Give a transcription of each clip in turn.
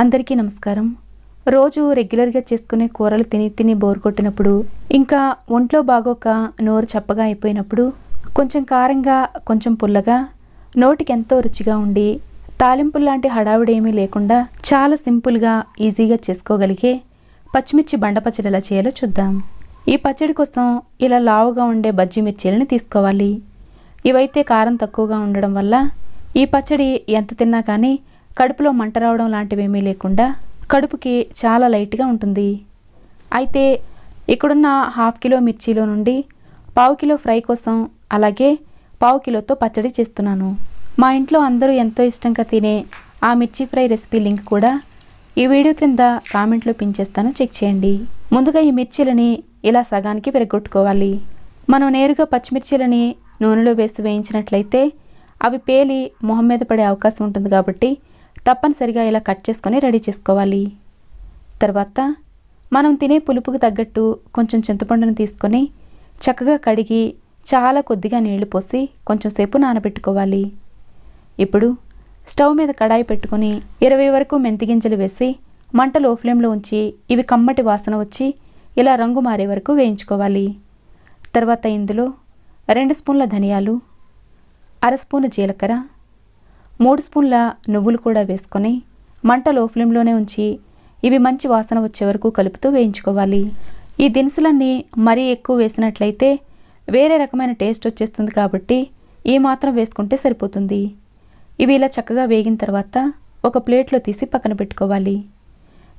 అందరికీ నమస్కారం. రోజు రెగ్యులర్గా చేసుకునే కూరలు తిని తిని బోర్ కొట్టినప్పుడు ఇంకా ఒంట్లో బాగోక నోరు చప్పగా అయిపోయినప్పుడు కొంచెం కారంగా కొంచెం పుల్లగా నోటికి ఎంతో రుచిగా ఉండి తాలింపులు లాంటి హడావిడి ఏమీ లేకుండా చాలా సింపుల్గా ఈజీగా చేసుకోగలిగే పచ్చిమిర్చి బండ పచ్చడి ఎలా చేయాలో చూద్దాం. ఈ పచ్చడి కోసం ఇలా లావుగా ఉండే బజ్జి మిర్చీలని తీసుకోవాలి. ఇవైతే కారం తక్కువగా ఉండడం వల్ల ఈ పచ్చడి ఎంత తిన్నా కానీ కడుపులో మంట రావడం లాంటివేమీ లేకుండా కడుపుకి చాలా లైట్గా ఉంటుంది. అయితే ఇక్కడున్న హాఫ్ కిలో మిర్చిలో నుండి పావు కిలో ఫ్రై కోసం అలాగే పావు కిలోతో పచ్చడి చేస్తున్నాను. మా ఇంట్లో అందరూ ఎంతో ఇష్టంగా తినే ఆ మిర్చి ఫ్రై రెసిపీ లింక్ కూడా ఈ వీడియో క్రింద కామెంట్లో పిన్ చేస్తాను. చెక్ చేయండి. ముందుగా ఈ మిర్చీలని ఇలా సగానికి పెరగొట్టుకోవాలి మనం నేరుగా పచ్చిమిర్చీలని నూనెలో వేసి వేయించినట్లయితే అవి పేలి మొహం మీద పడే అవకాశం ఉంటుంది కాబట్టి తప్పనిసరిగా ఇలా కట్ చేసుకొని రెడీ చేసుకోవాలి. తర్వాత మనం తినే పులుపుకు తగ్గట్టు కొంచెం చింతపండును తీసుకొని చక్కగా కడిగి చాలా కొద్దిగా నీళ్ళు పోసి కొంచెం సేపు నానబెట్టుకోవాలి. ఇప్పుడు స్టవ్ మీద కడాయి పెట్టుకొని ఇరవై వరకు మెంతి గింజలు వేసి మంట లో ఫ్లేమ్లో ఉంచి ఇవి కమ్మటి వాసన వచ్చి ఇలా రంగు మారే వరకు వేయించుకోవాలి. తర్వాత ఇందులో రెండు స్పూన్ల ధనియాలు అర స్పూను జీలకర్ర మూడు స్పూన్ల నువ్వులు కూడా వేసుకొని మంట లో ఫ్లేమ్లోనే ఉంచి ఇవి మంచి వాసన వచ్చే వరకు కలుపుతూ వేయించుకోవాలి. ఈ దినుసులన్నీ మరీ ఎక్కువ వేసినట్లయితే వేరే రకమైన టేస్ట్ వచ్చేస్తుంది కాబట్టి ఈ మాత్రం వేసుకుంటే సరిపోతుంది. ఇవి ఇలా చక్కగా వేగిన తర్వాత ఒక ప్లేట్లో తీసి పక్కన పెట్టుకోవాలి.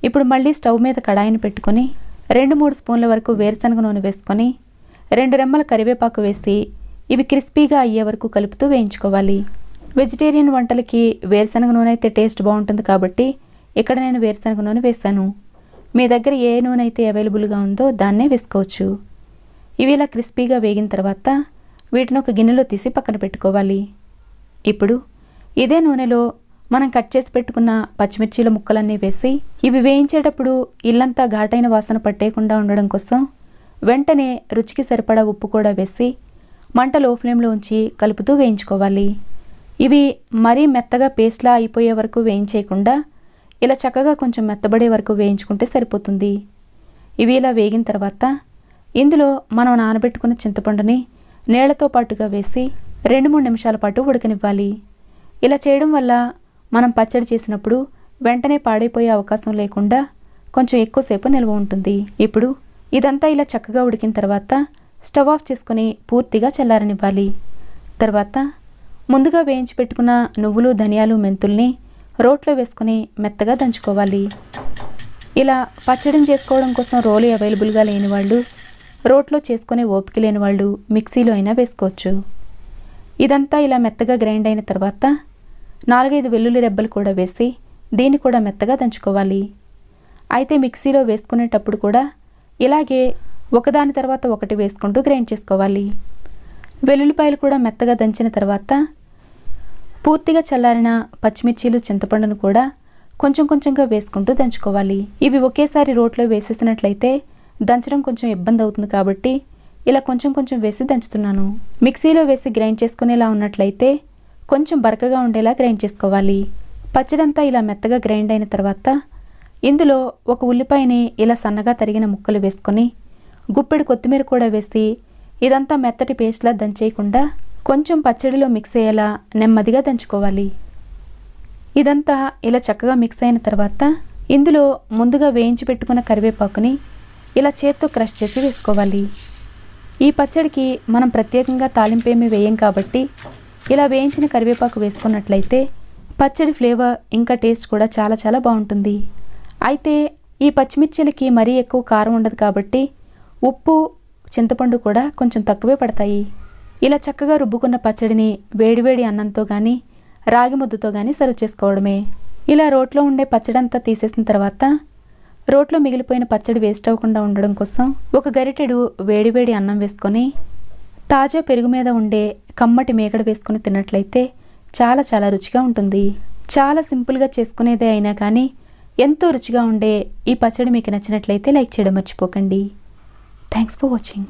ఇప్పుడు మళ్ళీ స్టవ్ మీద కడాయిని పెట్టుకొని రెండు మూడు స్పూన్ల వరకు వేరుశనగ నూనె వేసుకొని రెండు రెమ్మల కరివేపాకు వేసి ఇవి క్రిస్పీగా అయ్యే వరకు కలుపుతూ వేయించుకోవాలి. వెజిటేరియన్ వంటలకి వేరుశనగ నూనె అయితే టేస్ట్ బాగుంటుంది కాబట్టి ఇక్కడ నేను వేరుశనగ నూనె వేశాను. మీ దగ్గర ఏ నూనె అయితే అవైలబుల్గా ఉందో దాన్నే వేసుకోవచ్చు. ఇవి ఇలా క్రిస్పీగా వేగిన తర్వాత వీటిని ఒక గిన్నెలో తీసి పక్కన పెట్టుకోవాలి. ఇప్పుడు ఇదే నూనెలో మనం కట్ చేసి పెట్టుకున్న పచ్చిమిర్చీల ముక్కలన్నీ వేసి ఇవి వేయించేటప్పుడు ఇల్లంతా ఘాటైన వాసన పట్టేయకుండా ఉండడం కోసం వెంటనే రుచికి సరిపడా ఉప్పు కూడా వేసి మంట లో ఫ్లేమ్లో ఉంచి కలుపుతూ వేయించుకోవాలి. ఇవి మరీ మెత్తగా పేస్ట్లా అయిపోయే వరకు వేయించేయకుండా ఇలా చక్కగా కొంచెం మెత్తబడే వరకు వేయించుకుంటే సరిపోతుంది. ఇవి ఇలా వేగిన తర్వాత ఇందులో మనం నానబెట్టుకున్న చింతపండుని నీళ్ళతో పాటుగా వేసి రెండు మూడు నిమిషాల పాటు ఉడకనివ్వాలి. ఇలా చేయడం వల్ల మనం పచ్చడి చేసినప్పుడు వెంటనే పాడైపోయే అవకాశం లేకుండా కొంచెం ఎక్కువసేపు నిల్వ ఉంటుంది. ఇప్పుడు ఇదంతా ఇలా చక్కగా ఉడికిన తర్వాత స్టవ్ ఆఫ్ చేసుకుని పూర్తిగా చల్లారనివ్వాలి. తర్వాత ముందుగా వేయించి పెట్టుకున్న నువ్వులు ధనియాలు మెంతుల్ని రోట్లో వేసుకుని మెత్తగా దంచుకోవాలి. ఇలా పచ్చడిని చేసుకోవడం కోసం రోలు అవైలబుల్గా లేని వాళ్ళు రోట్లో చేసుకునే ఓపిక లేని వాళ్ళు మిక్సీలో అయినా వేసుకోవచ్చు. ఇదంతా ఇలా మెత్తగా గ్రైండ్ అయిన తర్వాత నాలుగైదు వెల్లుల్లి రెబ్బలు కూడా వేసి దీన్ని కూడా మెత్తగా దంచుకోవాలి. అయితే మిక్సీలో వేసుకునేటప్పుడు కూడా ఇలాగే ఒకదాని తర్వాత ఒకటి వేసుకుంటూ గ్రైండ్ చేసుకోవాలి. వెల్లుల్లిపాయలు కూడా మెత్తగా దంచిన తర్వాత పూర్తిగా చల్లారిన పచ్చిమిర్చీలు చింతపండును కూడా కొంచెం కొంచెంగా వేసుకుంటూ దంచుకోవాలి. ఇవి ఒకేసారి రోట్లో వేసేసినట్లయితే దంచడం కొంచెం ఇబ్బంది అవుతుంది కాబట్టి ఇలా కొంచెం కొంచెం వేసి దంచుతున్నాను. మిక్సీలో వేసి గ్రైండ్ చేసుకునేలా ఉన్నట్లయితే కొంచెం బరకగా ఉండేలా గ్రైండ్ చేసుకోవాలి. పచ్చడంతా ఇలా మెత్తగా గ్రైండ్ అయిన తర్వాత ఇందులో ఒక ఉల్లిపాయని ఇలా సన్నగా తరిగిన ముక్కలు వేసుకొని గుప్పెడు కొత్తిమీర కూడా వేసి ఇదంతా మెత్తటి పేస్ట్లా దంచేయకుండా కొంచెం పచ్చడిలో మిక్స్ అయ్యేలా నెమ్మదిగా దంచుకోవాలి. ఇదంతా ఇలా చక్కగా మిక్స్ అయిన తర్వాత ఇందులో ముందుగా వేయించి పెట్టుకున్న కరివేపాకుని ఇలా చేత్తో క్రష్ చేసి వేసుకోవాలి. ఈ పచ్చడికి మనం ప్రత్యేకంగా తాలింపేమి వేయం కాబట్టి ఇలా వేయించిన కరివేపాకు వేసుకున్నట్లయితే పచ్చడి ఫ్లేవర్ ఇంకా టేస్ట్ కూడా చాలా చాలా బాగుంటుంది. అయితే ఈ పచ్చిమిర్చిలకి మరీ ఎక్కువ కారం ఉండదు కాబట్టి ఉప్పు చింతపండు కూడా కొంచెం తక్కువే పడతాయి. ఇలా చక్కగా రుబ్బుకున్న పచ్చడిని వేడివేడి అన్నంతో కానీ రాగి ముద్దతో కానీ సర్వ్ చేసుకోవడమే. ఇలా రోట్లో ఉండే పచ్చడంతా తీసేసిన తర్వాత రోట్లో మిగిలిపోయిన పచ్చడి వేస్ట్ అవ్వకుండా ఉండడం కోసం ఒక గరిటెడు వేడివేడి అన్నం వేసుకొని తాజా పెరుగు మీద ఉండే కమ్మటి మేకడ వేసుకుని తిన్నట్లయితే చాలా చాలా రుచిగా ఉంటుంది. చాలా సింపుల్గా చేసుకునేదే అయినా కానీ ఎంతో రుచిగా ఉండే ఈ పచ్చడి మీకు నచ్చినట్లయితే లైక్ చేయడం మర్చిపోకండి. Thanks for watching.